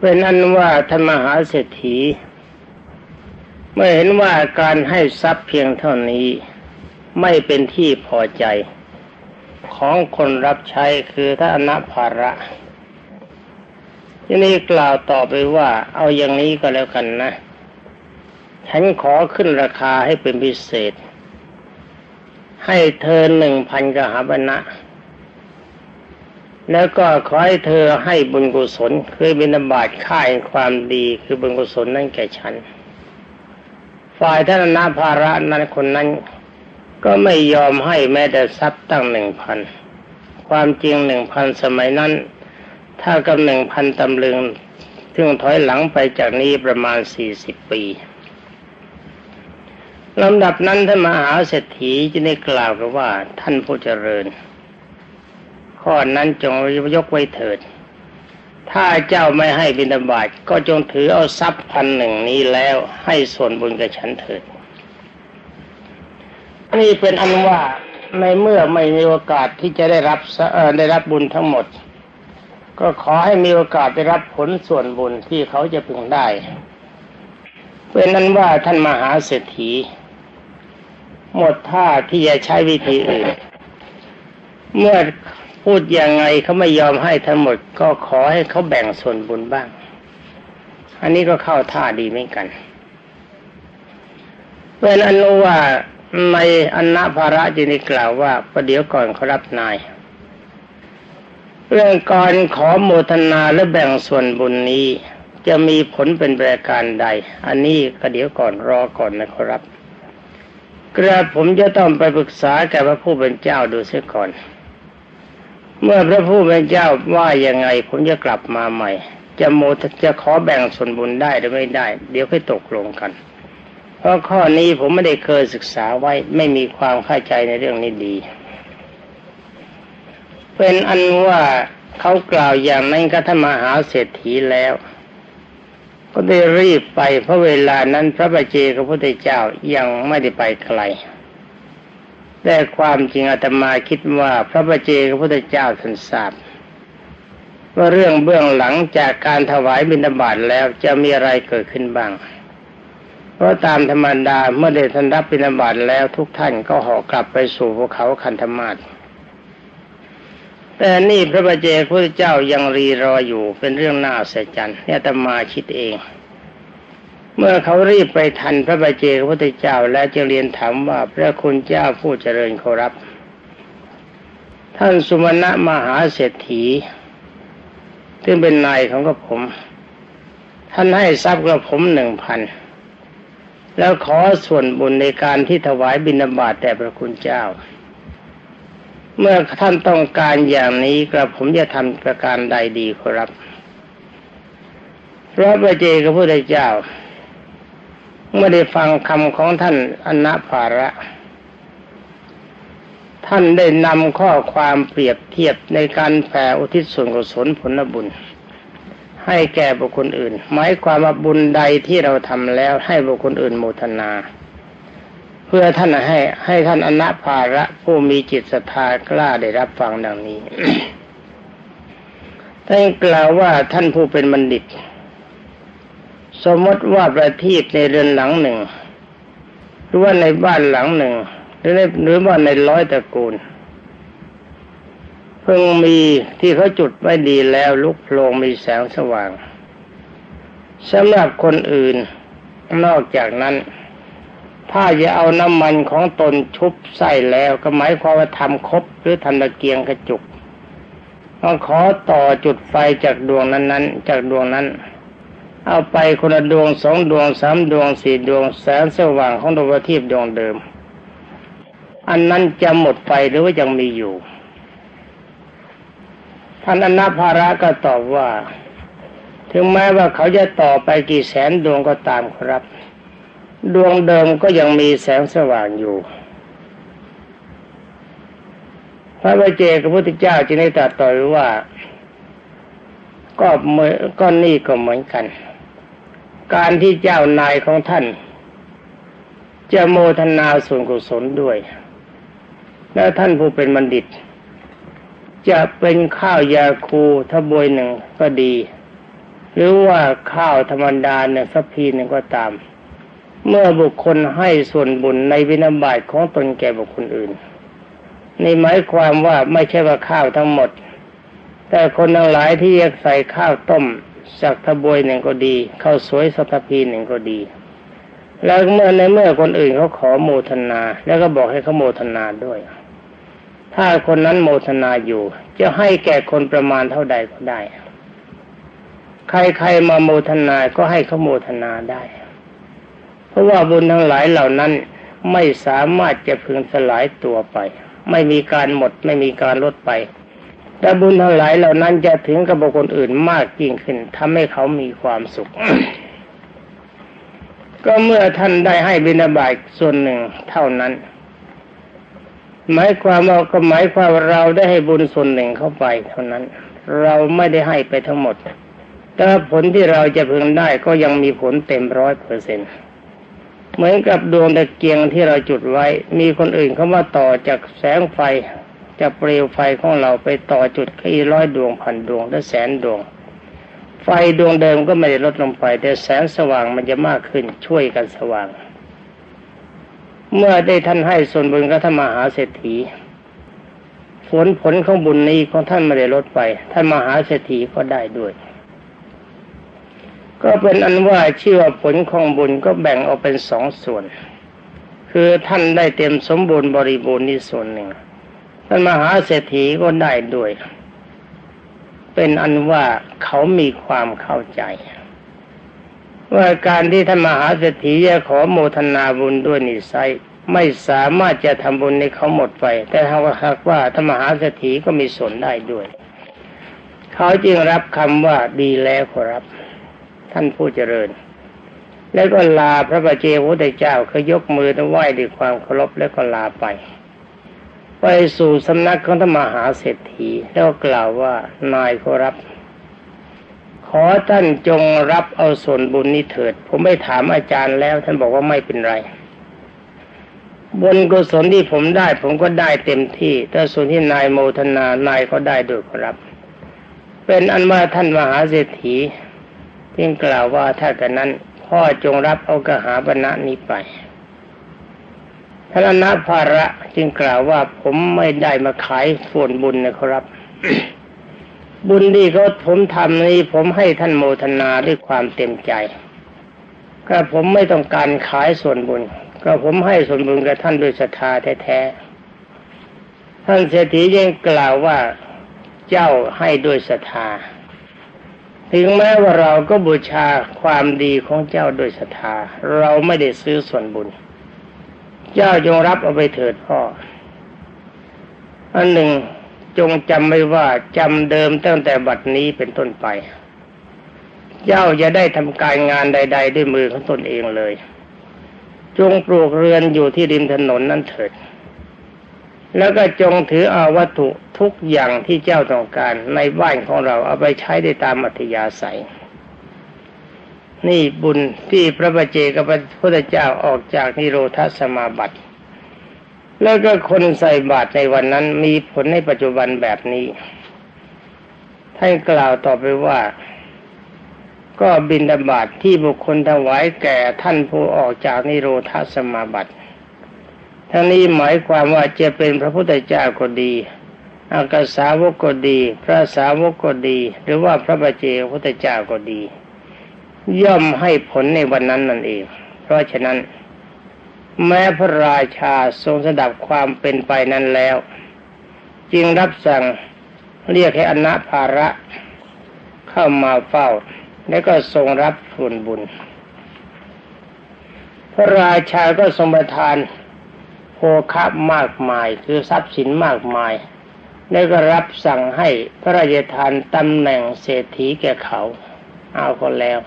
เป็นอันว่าท่านมหาเศรษฐี เมื่อเห็นว่าการให้ทรัพย์เพียงเท่านี้ไม่เป็นที่พอใจ ของคนรับใช้คือท่านอนาภาระที่นี่กล่าวต่อไปว่าเอาอย่างนี้ก็แล้วกันนะ ฉันขอขึ้นราคาให้เป็นพิเศษ ให้เธอหนึ่งพันกหาบนะ แล้วก็ขอให้เธอให้บุญกุศลคือบิณฑบาตค่ายความดีคือบุญกุศลนั่นแก่ฉัน ฝ่ายท่านนาภาระนั้นคนนั้น ก็ไม่ยอมให้แม้แต่ทรัพย์ตั้งหนึ่งพันความจริงหนึ่งพันสมัยนั้น ถ้ากับหนึ่งพันตำลึงซึ่งถอยหลังไปจากนี้ประมาณสี่สิบปีลำดับนั้นท่านมหาเศรษฐีจะได้กล่าวกับว่าท่านผู้เจริญ ข้อนั้นจงยกไว้เถิด ถ้าเจ้าไม่ให้บิณฑบาตก็จงถือเอาทรัพย์พันหนึ่งนี้แล้วให้ส่วนบุญกับฉันเถิด นี่เป็นอันว่าในเมื่อไม่มีโอกาสที่จะได้รับได้รับบุญทั้งหมด ก็ขอให้มีโอกาสได้รับผลส่วนบุญที่เขาจะพึงได้เป็นนั้นว่าท่านมหาเศรษฐี หมดท่าที่จะใช้วิธีอื่น เมื่อ พูดยังไงเขาไม่ยอมให้ทั้งหมด ก็ขอให้เขาแบ่งส่วนบุญบ้าง อันนี้ก็เข้าท่าดีเหมือนกันเป็นอนุว่าในอันนาภาระจึงได้กล่าวว่าประเดี๋ยวก่อนเขารับนาย เรื่องการขอโมทนาและแบ่งส่วนบุญนี้ จะมีผลเป็นประการใด อันนี้ก็เดี๋ยวก่อนรอก่อนนะครับกระผมจะต้องไปปรึกษาแก่พระผู้เป็นเจ้าดูเสียก่อน เมื่อพระผู้เป็นเจ้าว่ายังไงผมจะกลับมาใหม่ จะโมจะขอแบ่งส่วนบุญได้หรือไม่ได้ เดี๋ยวค่อยตกลงกัน เพราะข้อนี้ผมไม่ได้เคยศึกษาไว้ไม่มีความเข้าใจในเรื่องนี้ดี เป็นอันว่าเขากล่าวอย่างนั้นก็ท่านมหาเศรษฐีแล้ว ก็ได้รีบไปเพราะเวลานั้นพระบาเจกับพระพุทธเจ้ายังไม่ได้ไปไกล แต่ความจริงอาตมาคิดว่าพระบาเจกพระพุทธเจ้าท่านทราบว่าเรื่องเบื้องหลังจากการถวายบิณฑบาตแล้วจะมีอะไรเกิดขึ้นบ้าง เพราะตามธรรมดาเมื่อได้ทันรับบิณฑบาตแล้วทุกท่านก็ห่อกลับไปสู่ภูเขาคันธมาศแต่นี่พระบาเจพระเจ้ายังรีรออยู่เป็นเรื่องน่าอัศจรรย์เนี่ยตมาคิดเอง เมื่อเขารีบไปทันพระบาเจพระพุทธเจ้าแล้วจะเรียนถามว่าพระคุณเจ้าผู้เจริญเคารพท่านสุมาณะมหาเศรษฐีซึ่งเป็นนายของกระผม ท่านให้ทรัพย์กระผมหนึ่งพันแล้วขอส่วนบุญในการที่ถวายบิณฑบาตแต่พระคุณเจ้า เมื่อท่านต้องการอย่างนี้กระผมจะทำประการใดดีครับพระบาเจกับพระเจ้า เมื่อได้ฟังคำของท่านอนาภาระ ท่านได้นำข้อความเปรียบเทียบในการแผ่อุทิศส่วนกุศลผลบุญ ให้แก่บุคคลอื่น หมายความว่าบุญใดที่เราทำแล้วให้บุคคลอื่นโมทนา เพื่อท่านให้ให้ท่านอนัภาระผู้มีจิตศรัทธากล้าได้รับฟังดังนี้ท่านกล่าวว่าท่านผู้เป็นบัณฑิต สมมติว่าประทีปในเรือนหลังหนึ่ง หรือว่าในบ้านหลังหนึ่ง หรือในหรือว่าในร้อยตระกูล เพิ่งมีที่เขาจุดไว้ดีแล้วลุกโพลงมีแสงสว่างสำหรับคนอื่นนอกจากนั้น ถ้าจะเอาน้ำมันของตนชุบใส่แล้วก็หมายความว่าทำครบหรือทำตะเกียงกระจุกต้องขอต่อจุดไฟจากดวงนั้นๆ จากดวงนั้น เอาไปคนละดวงสองดวงสามดวงสี่ดวงแสงสว่างของดวงประทีปดวงเดิม อันนั้นจะหมดไปหรือว่ายังมีอยู่ท่านอนาภาระก็ตอบว่า ถึงแม้ว่าเขาจะต่อไปกี่แสนดวงก็ตามครับ ดวงเดิมก็ยังมีแสงสว่างอยู่ พระบาเจกพระพุทธเจ้าจึงได้ตรัสต่อว่าก็เมื่อก็นี่ก็เหมือนกัน การที่เจ้านายของท่าน จะโมทนาส่วนกุศลด้วย แล้วท่านผู้เป็นบัณฑิต จะเป็นข้าวยาคูทบวยหนึ่งก็ดี หรือว่าข้าวธรรมดาเนี่ยสักพีหนึ่งก็ตาม เมื่อบุคคลให้ส่วนบุญในวินาบาตของตนแก่บุคคลอื่นนี่หมายความว่าไม่ใช่ว่าข้าวทั้งหมด แต่คนทั้งหลายที่อยากใส่ข้าวต้ม สักทบวยหนึ่งก็ดีข้าวสวยสักทพีหนึ่งก็ดี แล้วเมื่อในเมื่อคนอื่นเขาขอโมทนา แล้วก็บอกให้เขาโมทนาด้วย ถ้าคนนั้นโมทนาอยู่ จะให้แก่คนประมาณเท่าใดก็ได้ ใครๆมาโมทนาก็ให้เขาโมทนาได้ เพราะว่าบุญทั้งหลายเหล่านั้นไม่สามารถจะพึงสลายตัวไป ไม่มีการหมดไม่มีการลดไป แต่บุญทั้งหลายเหล่านั้นจะถึงกับบุคคลอื่นมากยิ่งขึ้นทำให้เขามีความสุข ก็เมื่อท่านได้ให้บิณฑบาตส่วนหนึ่งเท่านั้น หมายความว่าก็หมายความเราได้ให้บุญส่วนหนึ่งเข้าไปเท่านั้น เราไม่ได้ให้ไปทั้งหมด แต่ผลที่เราจะพึงได้ก็ยังมีผลเต็มร้อยเปอร์เซ็นเหมือนกับดวงตะเกียงที่เราจุดไว้ มีคนอื่นเข้ามาต่อจากแสงไฟ จากเปลวไฟของเราไปต่อจุดอีร้อยดวงพันดวงและแสนดวง ไฟดวงเดิมก็ไม่ได้ลดลงไป แต่แสงสว่างมันจะมากขึ้นช่วยกันสว่าง เมื่อได้ท่านให้ส่วนบุญกับท่านมหาเศรษฐีผลผลของบุญนี้ของท่านไม่ได้ลดไป ท่านมหาเศรษฐีก็ได้ด้วย ก็เป็นอันว่าเชื่อผลของบุญก็แบ่งออกเป็นสองส่วน คือท่านได้เต็มสมบูรณ์บริบูรณ์นี่ส่วนหนึ่ง ท่านมหาเศรษฐีก็ได้ด้วย เป็นอันว่าเขามีความเข้าใจ ว่าการที่ท่านมหาเศรษฐีจะขอโมทนาบุญด้วยนิสัยไม่สามารถจะทำบุญในเขาหมดไป แต่ถ้าว่าหากว่าท่านมหาเศรษฐีก็มีส่วนได้ด้วย เขาจึงรับคำว่าดีแล้วขอรับ ท่านผู้เจริญ แล้วก็ลาพระบาเจวุฒิเจ้าเขายกมือไหว้ด้วยความเคารพแล้วก็ลาไป ไปสู่สำนักของธรรมหาเศรษฐีแล้วกล่าวว่านายขอรับ ขอท่านจงรับเอาส่วนบุญนี้เถิด ผมไม่ถามอาจารย์แล้ว ท่านบอกว่าไม่เป็นไรบุญกุศลที่ผมได้ ผมก็ได้เต็มที่แต่ส่วนที่นายโมทนานายก็ได้ด้วยครับ เป็นอันว่าท่านมหาเศรษฐีเพียงกล่าวว่าถ้ากันนั้น พ่อจงรับเอากะหาบรรณะนี้ไป ท่านอนาภาระจึงกล่าวว่าผมไม่ได้มาขายส่วนบุญนะครับ บุญที่เขาผมทำนี้ผมให้ท่านโมทนาด้วยความเต็มใจ ก็ผมไม่ต้องการขายส่วนบุญ ก็ผมให้ส่วนบุญกับท่านด้วยศรัทธาแท้ๆท่านเศรษฐียังกล่าวว่าเจ้าให้ด้วยศรัทธาถึงแม้ว่าเราก็บูชาความดีของเจ้าด้วยศรัทธาเราไม่ได้ซื้อส่วนบุญ เจ้าจงรับเอาไปเถิดพ่อ อันหนึ่งจงจำไว้ว่าจำเดิมตั้งแต่บัดนี้เป็นต้นไป เจ้าจะได้ทำการงานใด ๆ ด้วยมือของตนเองเลย จงปลูกเรือนอยู่ที่ริมถนนนั่นเถิด แล้วก็จงถือเอาวัตถุทุกอย่างที่เจ้าต้องการในบ้านของเราเอาไปใช้ได้ตามอัธยาศัย นี่บุญที่พระบาเจกับพระพุทธเจ้าออกจากนิโรธสมาบัติ แล้วก็คนใส่บาตรในวันนั้นมีผลในปัจจุบันแบบนี้ท่านกล่าวต่อไปว่า ก็บินดาบาตทที่บุคคลถวายแก่ท่านผู้ออกจากนิโรธสมาบัติทั้งนี้หมายความว่าจะเป็นพระพุทธเจ้าก็ดีอากาสาวกก็ดี พระสาวกก็ดี หรือว่าพระบาเจพระพุทธเจ้าก็ดี ย่อมให้ผลในวันนั้นนั่นเอง เพราะฉะนั้น แม้พระราชาทรงสดับความเป็นไปนั้นแล้ว จึงรับสั่งเรียกให้อนาภาระเข้ามาเฝ้า แล้วก็ทรงรับส่วนบุญ พระราชาก็ทรงประทานโภคะมากมายคือทรัพย์สินมากมาย แล้วก็รับสั่งให้พระราชทานตำแหน่งเศรษฐีแก่เขา เอาคนแล้ว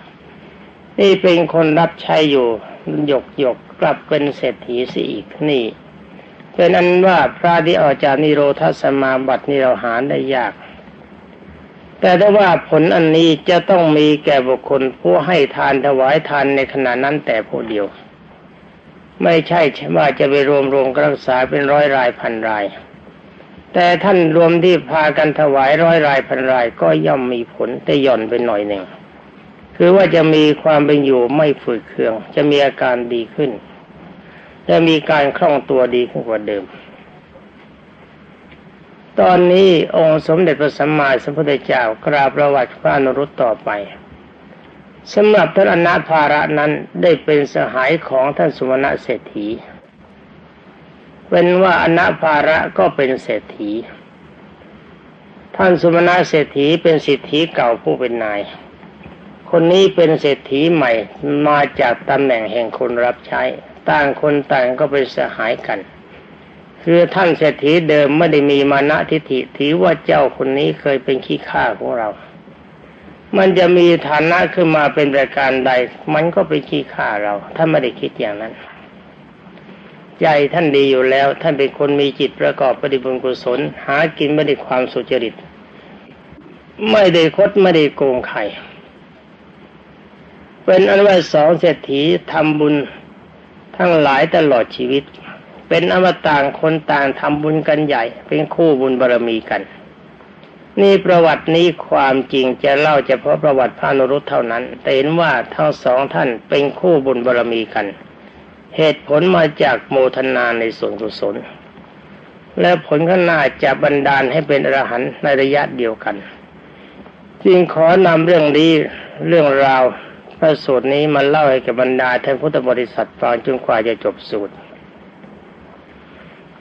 นี่เป็นคนรับใช้อยู่หยกหยกกลับเป็นเศรษฐีสิอีกนี่เป็นอันว่าพระที่ออกจากนิโรธสมาบัตินี่เราหาได้ยาก แต่ถ้าว่าผลอันนี้จะต้องมีแก่บุคคลผู้ให้ทานถวายทานในขณะนั้นแต่ผู้เดียว ไม่ใช่ว่าจะไปรวมรวมรักษาเป็นร้อยรายพันราย แต่ท่านรวมที่พากันถวายร้อยรายพันรายก็ย่อมมีผลแต่ย่อนไปหน่อยหนึ่ง คือว่าจะมีความเป็นอยู่ไม่ฝืดเคือง จะมีอาการดีขึ้น จะมีการคล่องตัวดีขึ้นกว่าเดิม ตอนนี้องค์สมเด็จพระสัมมาสัมพุทธเจ้ากราบประวัติพระนรุตต่อไปสำหรับท่านอนาภาระนั้นได้เป็นสหายของท่านสุวรรณเศรษฐีเป็นว่าอนาภาระก็เป็นเศรษฐี ท่านสุวรรณเศรษฐีเป็นสิทธิเก่าผู้เป็นนาย คนนี้เป็นเศรษฐีใหม่มาจากตำแหน่งแห่งคนรับใช้ ต่างคนต่างก็เป็นสหายกัน คือท่านเศรษฐีเดิมไม่ได้มีมานะทิฏฐิถือว่าเจ้าคนนี้เคยเป็นขี้ข้าของเรา มันจะมีฐานะขึ้นมาเป็นประการใด มันก็เป็นขี้ข้าเราท่านไม่ได้คิดอย่างนั้น ใจท่านดีอยู่แล้ว ท่านเป็นคนมีจิตประกอบปฏิบุญกุศล หากินไม่ได้ความสุจริต ไม่ได้คดไม่ได้โกงใคร เป็นอันว่าสองเศรษฐีทำบุญทั้งหลายตลอดชีวิต เป็นอมต่างคนต่างทำบุญกันใหญ่ เป็นคู่บุญบารมีกัน นี่ประวัตินี้ความจริงจะเล่าเฉพาะประวัติพระนรุตเท่านั้น แต่เห็นว่าทั้งสองท่านเป็นคู่บุญบารมีกัน เหตุผลมาจากโมทนาในส่วนกุศลและผลข้างหน้าจะบันดาลให้เป็นอรหันต์ในระยะเดียวกัน จึงขอนำเรื่องนี้เรื่องราว พระสูตรนี้มาเล่าให้กับบรรดาท่านพุทธบริษัทฟังจนกว่าจะจบสูตร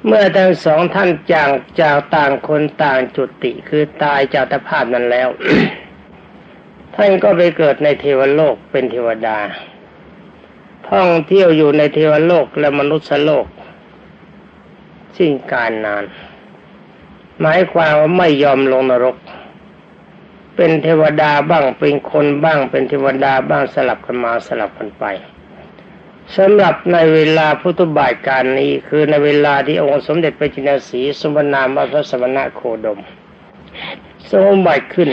เมื่อทั้งสองท่านจางจากต่างคนต่างจุติคือตายจากตภาพนั้นแล้ว ท่านก็ไปเกิดในเทวโลกเป็นเทวดา ท่องเที่ยวอยู่ในเทวโลกและมนุษยโลกสิ้นการนาน หมายความว่าไม่ยอมลงนรก เป็นเทวดาบ้างเป็นคนบ้างเป็นเทวดาบ้างสลับกันมาสลับกันไปสำหรับในเวลาพุทธบ่าทการนี้คือในเวลาที่องค์สมเด็จพระจินสีสมนามพระสมณะโคดมสมบัติขึ้น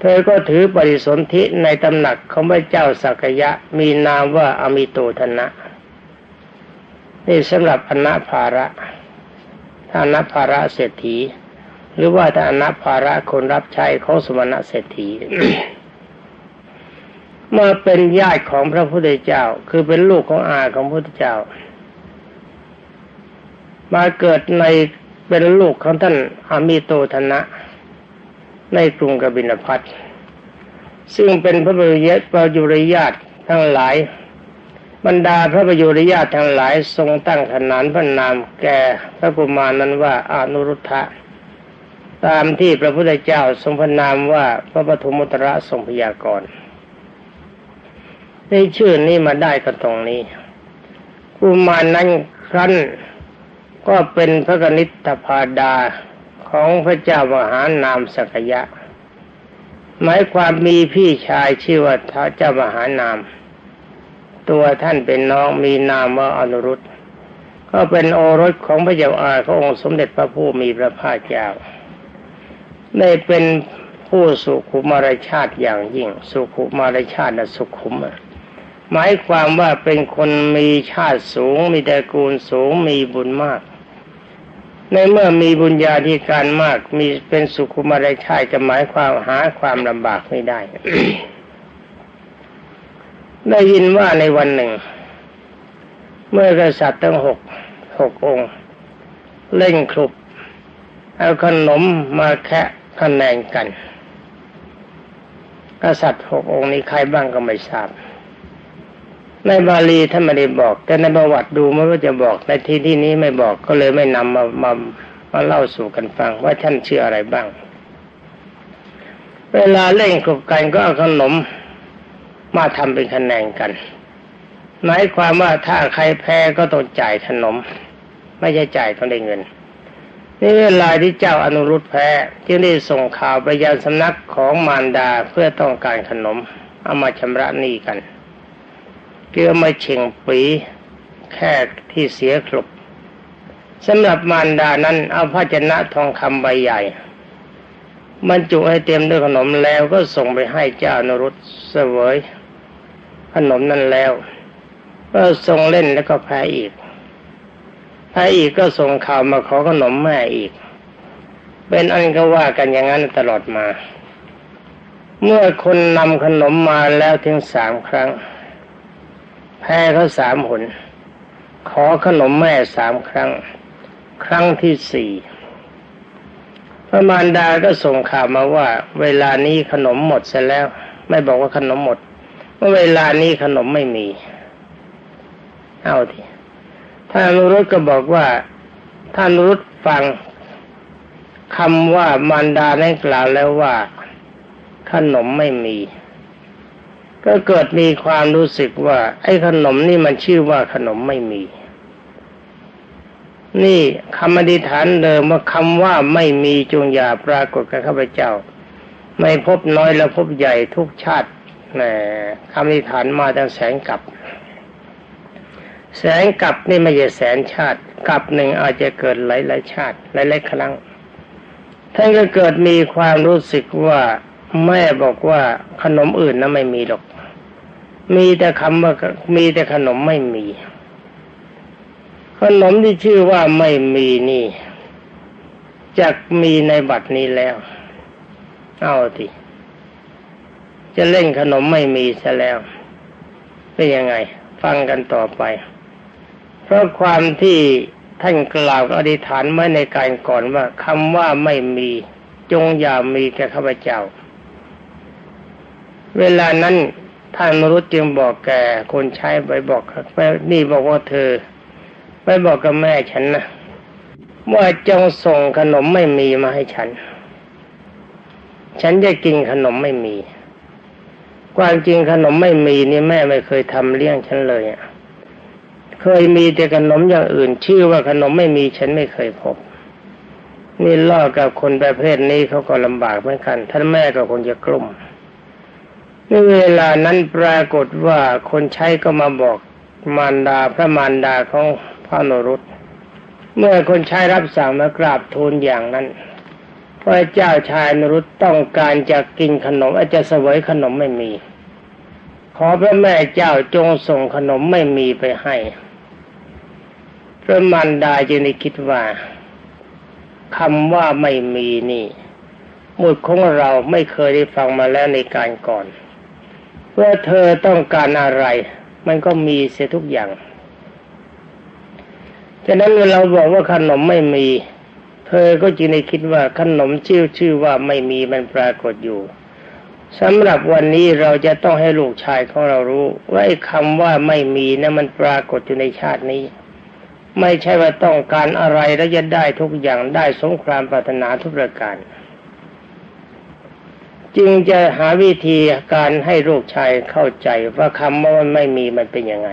เธอก็ถือปฏิสนธิในตำหนักของพระเจ้าสักยะมีนามว่าอมิโตธนะ นี่สำหรับอนาภาระถ้าอนาภาระเศรษฐี หรือว่าถ้าอนาภาระคนรับใช้ของสมณะเศรษฐีมาเป็นญาติของพระพุทธเจ้า คือเป็นลูกของอาของพระพุทธเจ้า มาเกิดในเป็นลูกของท่านอามิโตธนะ ในกรุงกบิลพัทซึ่งเป็นพระบริยประยุรญาติทั้งหลาย บรรดาพระประยุรญาติทั้งหลายทรงตั้งขนานพระนามแก่พระกุมารนั้นว่าอนุรุทธะ ตามที่พระพุทธเจ้าทรงพนามว่าพระปฐมุตระทรงพยากรณ์ในชื่อนี้มาได้ก็ตรงนี้กุมารนั้นครั้นก็เป็นพระกนิษฐพาดาของพระเจ้ามหานามสักยะ หมายความมีพี่ชายชื่อว่าท้าเจ้ามหานาม ตัวท่านเป็นน้องมีนามว่าอนุรุตก็เป็นโอรสของพระเจ้าอาขององค์สมเด็จพระผู้มีพระภาคเจ้า ได้เป็นผู้สุขุมารชาติอย่างยิ่ง สุขุมารชาตินะสุขุมหมายความว่าเป็นคนมีชาติสูง มีตระกูลสูงมีบุญมาก ในเมื่อมีบุญญาธิการมากมีเป็นสุขุมารชาติจะหมายความหาความลำบากไม่ได้ ได้ยินว่าในวันหนึ่ง เมื่อกษัตริย์ทั้งหกหกองค์ เล่นคลุบ เอาขนมมาแคะคะแนนกัน กษัตริย์หกองค์นี้ใครบ้างก็ไม่ทราบ ในบาลีท่านไม่ได้บอก แต่ในประวัติดูม่ว่าจะบอกในที่ที่นี้ไม่บอกก็เลยไม่นำมามามาเล่าสู่กันฟังว่าท่านเชื่ออะไรบ้าง เวลาเล่นขบกันก็เอาขนมมาทำเป็นคะแนนกันหมายความว่าถ้าใครแพ้ก็ต้องจ่ายขนม ไม่ใช่จ่ายต้องได้เงิน นี่เวลาที่เจ้าอนุรุตแพ้จึงได้ส่งข่าวไปยังสำนักของมารดาเพื่อต้องการขนม เอามาชำระหนี้กันเพื่อมาเช่งปีแค่ที่เสียครบสำหรับมารดานั้นเอาภาชนะทองคำใบใหญ่บรรจุให้เต็มด้วยขนมแล้วก็ส่งไปให้เจ้าอนุรุตเสวยขนมนั้นแล้ว ก็ส่งเล่นแล้วก็แพ้อีก แพ้อีกก็ส่งข่าวมาขอขนมแม่อีก เป็นอันก็ว่ากันอย่างนั้นตลอดมา เมื่อคนนำขนมมาแล้วถึงสามครั้ง แพ้เขาสามหน ขอขนมแม่สามครั้ง ครั้งที่สี่พระมารดาก็ส่งข่าวมาว่า เวลานี้ขนมหมดเสร็จแล้ว ไม่บอกว่าขนมหมดเมื่อเวลานี้ขนมไม่มี เอาที ท่านอนุรุตก็บอกว่าท่านอนุรุตฟังคำว่ามารดาได้กล่าวแล้วว่าขนมไม่มี ก็เกิดมีความรู้สึกว่า ไอ้ขนมนี่มันชื่อว่าขนมไม่มี นี่คำอธิษฐานเดิมว่าคำว่าไม่มีจงอย่าปรากฏกับข้าพเจ้า ไม่พบน้อยแล้วพบใหญ่ทุกชาติแหมคำอธิษฐานมาตั้งแสนกับ แสนกับนี่ไม่ใช่แสนชาติกับหนึ่งอาจจะเกิดหลายหลายชาติหลายหลายครั้งท่านก็เกิดมีความรู้สึกว่าแม่บอกว่าขนมอื่นนะไม่มีหรอก มีแต่คำว่ามีแต่ขนมไม่มี ขนมที่ชื่อว่าไม่มีนี่จักมีในบัดนี้แล้ว เอาทีจะเล่นขนมไม่มีซะแล้ว เป็นยังไง ฟังกันต่อไป เพราะความที่ท่านกล่าวอธิษฐานไว้ในการก่อนว่าคำว่าไม่มีจงอย่ามีแก่ข้าพเจ้า เวลานั้นท่านมรุษจึงบอกแก่คนใช้ไปบอกไปนี่บอกว่าเธอไปบอกกับแม่ฉันนะว่าจงส่งขนมไม่มีมาให้ฉัน ฉันจะกินขนมไม่มี ความจริงขนมไม่มีนี่แม่ไม่เคยทำเลี้ยงฉันเลยอะ เคยมีแต่ขนมอย่างอื่น ชื่อว่าขนมไม่มีฉันไม่เคยพบ นี่ล่อกับคนประเภทนี้เขาก็ลำบากเหมือนกัน ท่านแม่ก็คงจะกลุ่มในเวลานั้นปรากฏว่าคนใช้ก็มาบอกมารดาพระมารดาของพระนรุตเมื่อคนใช้รับสั่งมากราบทูลอย่างนั้นพระเจ้าชายนรุตต้องการจะกินขนมอาจจะเสวยขนมไม่มี ขอพระแม่เจ้าจงส่งขนมไม่มีไปให้ พระมารดาจึงได้คิดว่าคำว่าไม่มีนี่บุตรของเราไม่เคยได้ฟังมาแล้วในการก่อนเพื่อเธอต้องการอะไร มันก็มีเสียทุกอย่างฉะนั้นเวลาเราบอกว่าขนมไม่มี เธอก็จึงได้คิดว่าขนมชื่อชื่อว่าไม่มีมันปรากฏอยู่สำหรับวันนี้เราจะต้องให้ลูกชายของเรารู้ ว่าคำว่าไม่มีนะมันปรากฏอยู่ในชาตินี้ ไม่ใช่ว่าต้องการอะไรแล้วจะได้ทุกอย่างได้สงครามปรารถนาทุกประการ จึงจะหาวิธีการให้ลูกชายเข้าใจว่าคำว่ามันไม่มีมันเป็นยังไง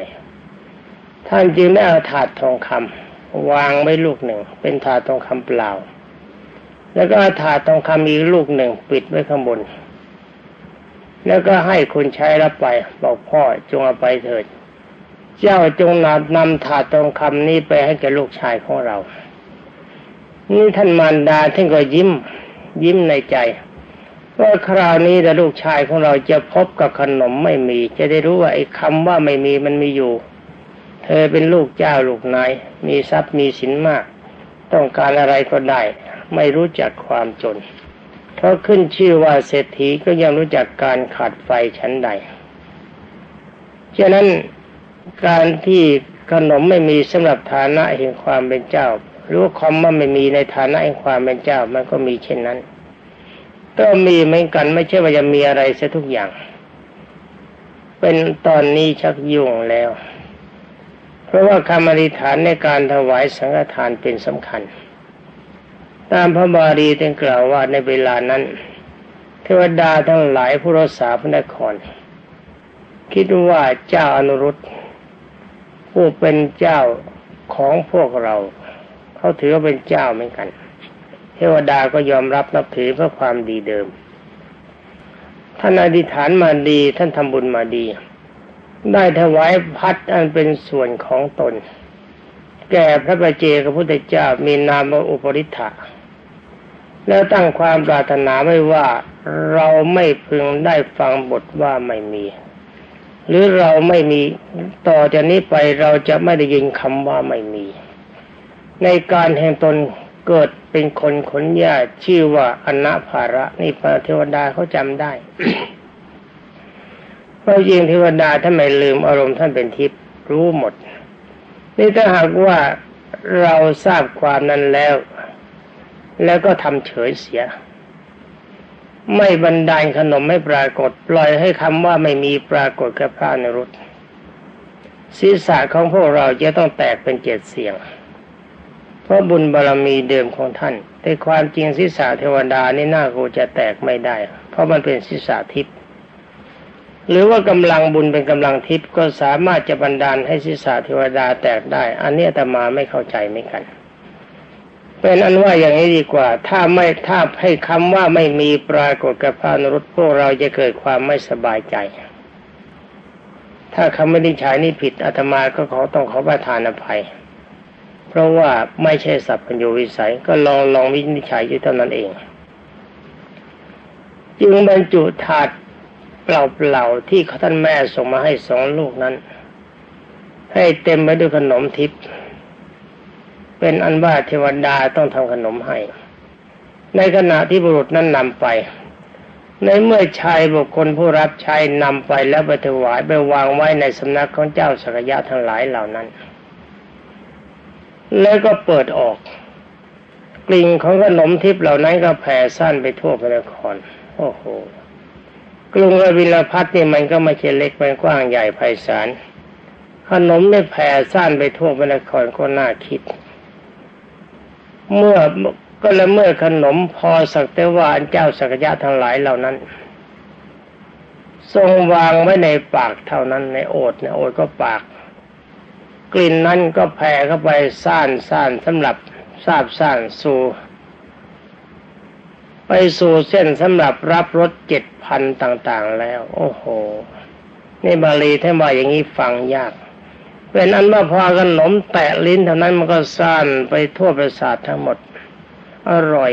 ท่านจึงได้เอาถาดทองคำวางไว้ลูกหนึ่ง เป็นถาดทองคำเปล่า แล้วก็ถาดทองคำอีกลูกหนึ่ง ปิดไว้ข้างบน แล้วก็ให้คนใช้รับไปบอกพ่อจงเอาไปเถิด เจ้าจงนำนำถาดทองคำนี้ไปให้แก่ลูกชายของเรา นี่ท่านมารดาท่านก็ยิ้ม ยิ้มในใจว่าคราวนี้แต่ลูกชายของเราจะพบกับขนมไม่มี จะได้รู้ว่าไอ้คำว่าไม่มีมันมีอยู่ เธอเป็นลูกเจ้าลูกนาย มีทรัพย์มีสินมาก ต้องการอะไรก็ได้ ไม่รู้จักความจน เพราะขึ้นชื่อว่าเศรษฐีก็ยังรู้จักการขาดไฟชั้นใดฉะนั้น การที่ขนมไม่มีสำหรับฐานะแห่งความเป็นเจ้า หรือว่าคำว่าไม่มีในฐานะแห่งความเป็นเจ้า มันก็มีเช่นนั้น ก็มีเหมือนกันไม่ใช่ว่าจะมีอะไรเสียทุกอย่าง เป็นตอนนี้ชักยุ่งแล้ว เพราะว่าคำอธิษฐานในการถวายสังฆทานเป็นสำคัญ ตามพระบาลีได้กล่าวว่าในเวลานั้น เทวดาทั้งหลายผู้รักษาพระนคร คิดว่าเจ้าอนุรุต ผู้เป็นเจ้าของพวกเรา เขาถือว่าเป็นเจ้าเหมือนกัน เทวดาก็ยอมรับนับถือเพื่อความดีเดิม ท่านอธิษฐานมาดีท่านทำบุญมาดี ได้ถวายพัดอันเป็นส่วนของตน แก่พระบาเจกับพุทธเจ้ามีนามว่าอุปริ t ะแล้วตั้งความปรารถนาไว้ว่าเราไม่พึงได้ฟังบทว่าไม่มี หรือเราไม่มีต่อจากนี้ไปเราจะไม่ได้ยินคำว่าไม่มี ในการแห่งตนเกิดเป็นคนขนหญ้าชื่อว่าอนาภาระนี่พระเทวดาเขาจำได้เพราะยิงเทวดาท่านไม่ลืมอารมณ์ท่านเป็นทิพย์รู้หมด นี่ถ้าหากว่าเราทราบความนั้นแล้ว แล้วก็ทำเฉยเสีย ไม่บันดาลขนมไม่ปรากฏ ปล่อยให้คำว่าไม่มีปรากฏกับพระนรุตศีรษะของพวกเราจะต้องแตกเป็นเจ็ดเสียง เพราะบุญบารรมีเดิมของท่าน แต่ความจริงศีรษะเทวดานี่น่ากูจะแตกไม่ได้ เพราะมันเป็นศีรษะทิพย์หรือว่ากำลังบุญเป็นกำลังทิพย์ก็สามารถจะบันดาลให้ศีรษะเทวดาแตกได้ อันนี้อาตมาไม่เข้าใจเหมือนกัน เป็นอันว่าอย่างนี้ดีกว่า ถ้าไม่ถ้าให้คำว่าไม่มีปรากฏกับพระนรุตพวกเราจะเกิดความไม่สบายใจ ถ้าคำไม่ได้ใช้นี่ผิดอาตมาก็ขอต้องขอประทานอภัย เพราะว่าไม่ใช่สัพพัญญูวิสัยก็ลองลองวินิจฉัยอยู่เท่านั้นเอง จึงบรรจุถาดเปล่าๆที่ท่านแม่ส่งมาให้สองลูกนั้น ให้เต็มไปด้วยขนมทิพย์ เป็นอันว่าเทวดาต้องทำขนมให้ ในขณะที่บุรุษนั้นนำไป ในเมื่อชายบุคคลผู้รับใช้นำไปแล้วไปถวายไปวางไว้ในสำนักของเจ้าสักยะทั้งหลายเหล่านั้น แล้วก็เปิดออก กลิ่นของขนมทิพย์เหล่านั้นก็แผ่ซ่านไปทั่วพระนคร โอ้โหกรุงอวิลพัทนี่มันก็ไม่ใช่เล็กมันกว้างใหญ่ไพศาลขนมได้แผ่ซ่านไปทั่วพระนครก็น่าคิด เมื่อก็ละเมื่อขนมพอสักแต่ว่าเจ้าสักยะทั้งหลายเหล่านั้น ทรงวางไว้ในปากเท่านั้นในโอดในโอดก็ปาก กลิ่นนั้นก็แผ่เข้าไปซ่านซ่านสำหรับทราบซ่านสู่ไปสู่เส้นสำหรับรับรสเจ็ดพันต่าง ๆ แล้ว โอ้โห นี่บาลีท่านว่าอย่างนี้ฟังยาก เป็นอันว่าพอขนมแตะลิ้นเท่านั้นมันก็ซ่านไปทั่วประสาททั้งหมด อร่อย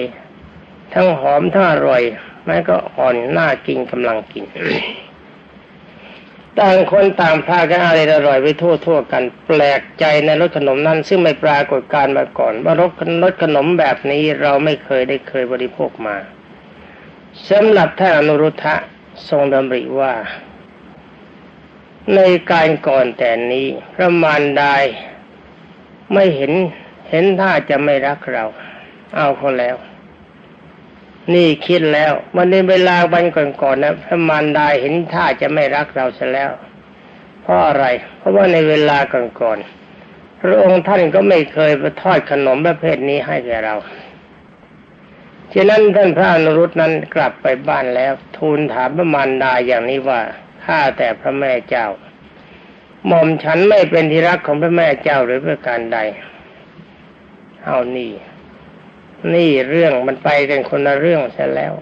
ทั้งหอมทั้งอร่อยแม้ก็อ่อนน่ากินกำลังกิน ต่างคนต่างพากันอะไรอร่อยไปทั่วทั่วกัน แปลกใจในรสขนมนั้น ซึ่งไม่ปรากฏการมาก่อน ว่ารสรสขนมแบบนี้เราไม่เคยได้เคยบริโภคมาสำหรับท่านอนุรุทธะทรงดำริว่า ในการก่อนแต่นี้พระมารดาไม่เห็นเห็นท่าจะไม่รักเรา เอาเขาแล้ว นี่คิดแล้ววันในเวลาวันก่อนๆนะพระมารดาเห็นท่าจะไม่รักเราเสียแล้ว เพราะอะไร เพราะว่าในเวลาก่อนๆพระองค์ท่านก็ไม่เคยไปทอดขนมประเภทนี้ให้แก่เราฉะนั้นท่านพระอนุรุตนั้นกลับไปบ้านแล้ว ทูลถามพระมารดาอย่างนี้ว่า ข้าแต่พระแม่เจ้า หม่อมฉันไม่เป็นที่รักของพระแม่เจ้าหรือประการใด เอานี่ นี่เรื่องมันไปกันคนละเรื่องเสียแล้ว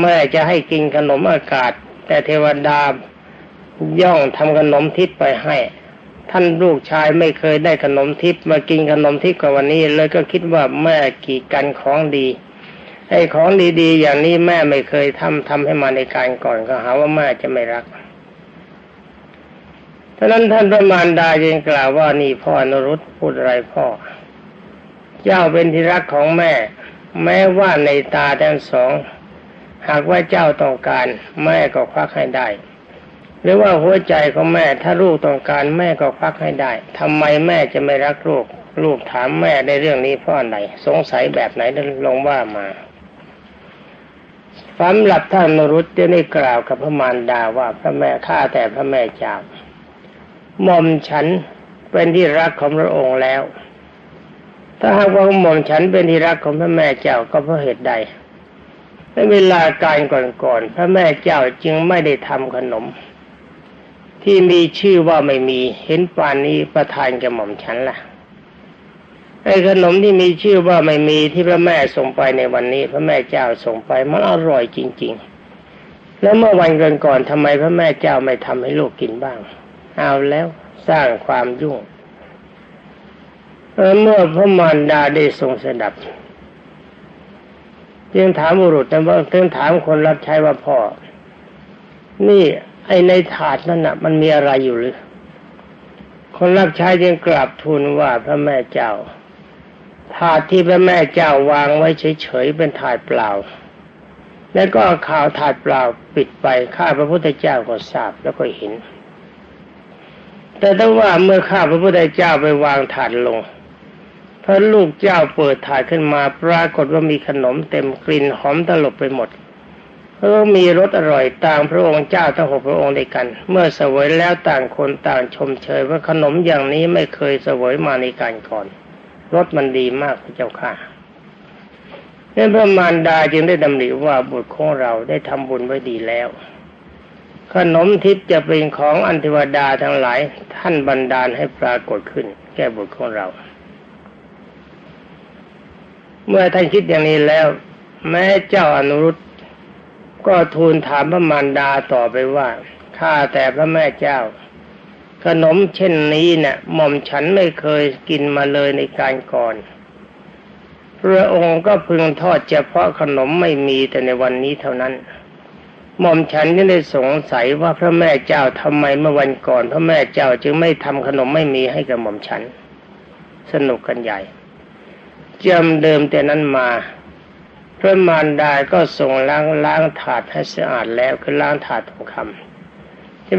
แม่จะให้กินขนมอากาศ แต่เทวดาย่องทำขนมทิพย์ไปให้ ท่านลูกชายไม่เคยได้ขนมทิพย์มากินขนมทิพย์กับวันนี้เลยก็คิดว่าแม่กีดกันของดี ไอ้ของดีๆ อย่างนี้แม่ไม่เคยทำทำให้มาในการก่อนก็หาว่าแม่จะไม่รักฉะนั้นท่านพระมารดาจึงกล่าวว่านี่พ่ออนรุตพูดอะไรพ่อ เจ้าเป็นที่รักของแม่ แม้ว่าในตาทั้งสอง หากว่าเจ้าต้องการแม่ก็ควักให้ได้ หรือว่าหัวใจของแม่ถ้าลูกต้องการแม่ก็ควักให้ได้ทำไมแม่จะไม่รักลูก ลูกถามแม่ในเรื่องนี้เพราะอะไรสงสัยแบบไหนนั้นลงว่ามา สำหรับท่านนรุตจะได้กล่าวกับพระมารดาว่าพระแม่ข้าแต่พระแม่เจ้าหม่อมฉันเป็นที่รักของพระองค์แล้ว ถ้าหากว่าหม่อมฉันเป็นที่รักของพระแม่เจ้าก็เพราะเหตุใดในเวลาการก่อนๆพระแม่เจ้าจึงไม่ได้ทำขนม ที่มีชื่อว่าไม่มีเห็นป่านนี้ประทานแก่หม่อมฉันละ่ะ ไอ้ขนมที่มีชื่อว่าไม่มีที่พระแม่ส่งไปในวันนี้ พระแม่เจ้าส่งไปมันอร่อยจริง ๆ แล้วเมื่อวันก่อนๆทำไมพระแม่เจ้าไม่ทำให้ลูกกินบ้าง เอาแล้วสร้างความยุ่งเมื่อพระมารดาได้ทรงสดับจึงถามบุรุษนะว่าจึงถามคนรับใช้ว่าพ่อ นี่ไอในถาดนั่นน่ะ มันมีอะไรอยู่หรือ คนรับใช้จึงกราบทูลว่าพระแม่เจ้า ถาดที่พระแม่เจ้าวางไว้เฉยๆเป็นถาดเปล่า แล้วก็ข่าวถาดเปล่าปิดไปข้าพระพุทธเจ้าก็ทราบแล้วก็เห็น แต่ถ้าว่าเมื่อข้าพระพุทธเจ้าไปวางถาดลงพระลูกเจ้าเปิดถาดขึ้นมาปรากฏว่ามีขนมเต็มกลิ่นหอมตลบไปหมดเพราะมีรสอร่อยต่างพระองค์เจ้าทั้งหกพระองค์ด้วยกัน เมื่อเสวยแล้วต่างคนต่างชมเชยว่าขนมอย่างนี้ไม่เคยเสวยมาในการก่อน รสมันดีมากพระเจ้าค่ะนั่นพระมารดาจึงได้ดำริว่าบุตรของเราได้ทำบุญไว้ดีแล้ว ขนมทิพย์จะเป็นของอันเทวดาทั้งหลาย ท่านบันดาลให้ปรากฏขึ้น แก่บุตรของเรา เมื่อท่านคิดอย่างนี้แล้ว แม้เจ้าอนุรุตก็ทูลถามพระมารดาต่อไปว่าข้าแต่พระแม่เจ้า ขนมเช่นนี้เนะ่ะหม่อมฉันไม่เคยกินมาเลยในการก่อน พระองค์ก็พึงทอดเฉพาะขนมไม่มีแต่ในวันนี้เท่านั้น หม่อมฉันยังได้สงสัยว่าพระแม่เจ้าทำไมเมื่อวันก่อน พระแม่เจ้าจึงไม่ทำขนมไม่มีให้กับหม่อมฉัน สนุกกันใหญ่จำเดิมแต่นั้นมาพระมารดาก็ส่งล้างล้างถาดให้สะอาดแล้วคือล้างถาดทองคำ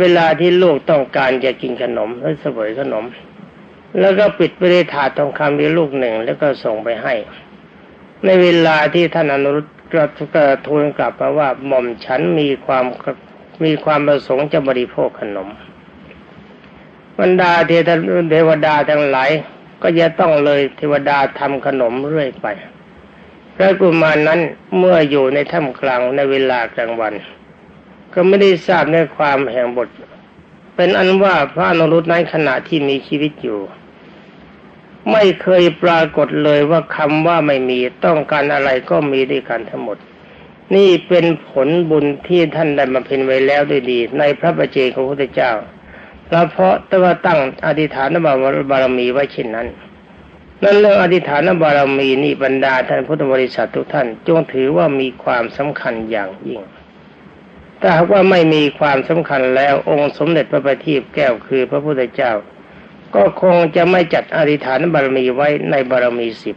เวลาที่ลูกต้องการจะกินขนมหรือเสวยขนม แล้วก็ปิดไปในถาดทองคำมีลูกหนึ่งแล้วก็ส่งไปให้ ในเวลาที่ท่านอนุรุตกระกระทูลกลับมาว่าหม่อมฉันมีความมีความประสงค์จะบริโภคขนมบรรดาเทวเทวดาทั้งหลายก็จะต้องเลยเทวดาทำขนมเรื่อยไปพระกุมารนั้นเมื่ออยู่ในถ้ำกลางในเวลากลางวัน ก็ไม่ได้ทราบในความแห่งบท เป็นอันว่าพระนรุตนั้นขณะที่มีชีวิตอยู่ ไม่เคยปรากฏเลยว่าคำว่าไม่มีต้องการอะไรก็มีด้วยกันทั้งหมด นี่เป็นผลบุญที่ท่านได้มาเพ็ญไว้แล้วด้วยดี ในพระประเจของพระพุทธเจ้าแล้วเพราะแต่ว่าตั้งอธิษฐานบารมีไว้เช่นนั้น นั่นเรื่องอธิษฐานบารมีนี่บรรดาท่านพุทธบริษัททุกท่าน จงถือว่ามีความสำคัญอย่างยิ่ง ถ้าหากว่าไม่มีความสำคัญแล้วองค์สมเด็จพระบัณฑิตแก้วคือพระพุทธเจ้า ก็คงจะไม่จัดอธิษฐานบารมีไว้ในบารมีสิบ